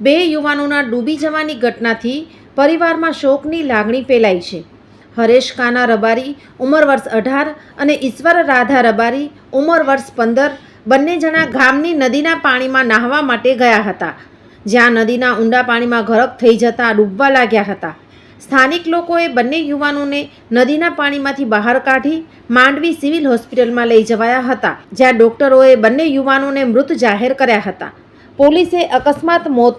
બે યુવાનોના ડૂબી જવાની ઘટનાથી પરિવારમાં શોકની લાગણી ફેલાઈ છે. હરેશ કાના રબારી, ઉંમર વર્ષ અઢાર અને ઈશ્વર રાધા રબારી, ઉંમર વર્ષ પંદર બંને જણા ગામની નદીના પાણીમાં નાહવા માટે ગયા હતા. જ્યાં નદીના ઊંડા પાણીમાં ગરક થઈ જતા ડૂબવા લાગ્યા હતા. સ્થાનિક લોકોએ બંને યુવાનોને નદીના પાણીમાંથી બહાર કાઢી માંડવી સિવિલ હોસ્પિટલમાં લઈ જવાયા હતા, જ્યાં ડોક્ટરોએ બંને યુવાનોને મૃત જાહેર કર્યા હતા. પોલીસે અકસ્માત મોત